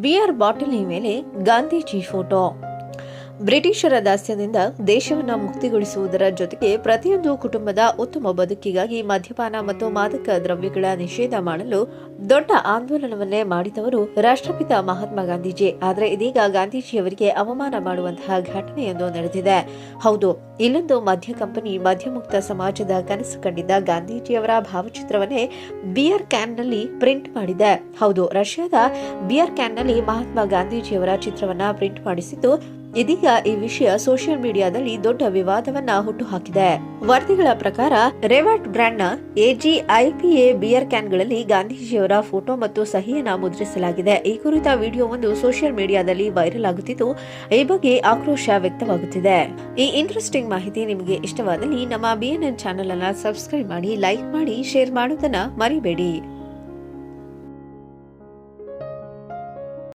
Beer ಬಾಟಲಿ ಮೇಲೆ Gandhiji photo ಬ್ರಿಟಿಷರ ದಾಸ್ಯದಿಂದ ದೇಶವನ್ನು ಮುಕ್ತಿಗೊಳಿಸುವುದರ ಜೊತೆಗೆ ಪ್ರತಿಯೊಂದು ಕುಟುಂಬದ ಉತ್ತಮ ಬದುಕಿಗಾಗಿ ಮದ್ಯಪಾನ ಮತ್ತು ಮಾದಕ ದ್ರವ್ಯಗಳ ನಿಷೇಧ ಮಾಡಲು ದೊಡ್ಡ ಆಂದೋಲನವನ್ನೇ ಮಾಡಿದವರು ರಾಷ್ಟ್ರಪಿತ ಮಹಾತ್ಮ ಗಾಂಧೀಜಿ. ಆದರೆ ಇದೀಗ ಗಾಂಧೀಜಿಯವರಿಗೆ ಅವಮಾನ ಮಾಡುವಂತಹ ಘಟನೆಯೊಂದು ನಡೆದಿದೆ. ಹೌದು, ಇಲ್ಲೊಂದು ಮದ್ಯ ಕಂಪನಿ ಮದ್ಯಮುಕ್ತ ಸಮಾಜದ ಕನಸು ಕಂಡಿದ್ದ ಗಾಂಧೀಜಿಯವರ ಭಾವಚಿತ್ರವನ್ನೇ ಬಿಯರ್ ಕ್ಯಾನ್ನಲ್ಲಿ ಪ್ರಿಂಟ್ ಮಾಡಿದೆ. ಹೌದು, ರಷ್ಯಾದ ಬಿಯರ್ ಕ್ಯಾನ್ನಲ್ಲಿ ಮಹಾತ್ಮ ಗಾಂಧೀಜಿಯವರ ಚಿತ್ರವನ್ನ ಪ್ರಿಂಟ್ ಮಾಡಿಸಿದ್ದು ಇದೀಗ ಈ ವಿಷಯ ಸೋಷಿಯಲ್ ಮೀಡಿಯಾದಲ್ಲಿ ದೊಡ್ಡ ವಿವಾದವನ್ನ ಹುಟ್ಟುಹಾಕಿದೆ. ವರದಿಗಳ ಪ್ರಕಾರ ರೆವಾಟ್ ಬ್ರ್ಯಾಂಡ್ನ ಎಜಿಐಪಿಎ ಬಿಯರ್ ಕ್ಯಾನ್ಗಳಲ್ಲಿ ಗಾಂಧೀಜಿಯವರ ಫೋಟೋ ಮತ್ತು ಸಹಿಯನ್ನ ಮುದ್ರಿಸಲಾಗಿದೆ. ಈ ಕುರಿತ ವಿಡಿಯೋ ಒಂದು ಸೋಷಿಯಲ್ ಮೀಡಿಯಾದಲ್ಲಿ ವೈರಲ್ ಆಗುತ್ತಿದ್ದು, ಈ ಬಗ್ಗೆ ಆಕ್ರೋಶ ವ್ಯಕ್ತವಾಗುತ್ತಿದೆ. ಈ ಇಂಟ್ರೆಸ್ಟಿಂಗ್ ಮಾಹಿತಿ ನಿಮಗೆ ಇಷ್ಟವಾದಲ್ಲಿ ನಮ್ಮ ಬಿಎನ್ಎನ್ ಚಾನೆಲ್ ಅನ್ನ ಸಬ್ಸ್ಕ್ರೈಬ್ ಮಾಡಿ, ಲೈಕ್ ಮಾಡಿ, ಶೇರ್ ಮಾಡುವುದನ್ನ ಮರಿಬೇಡಿ.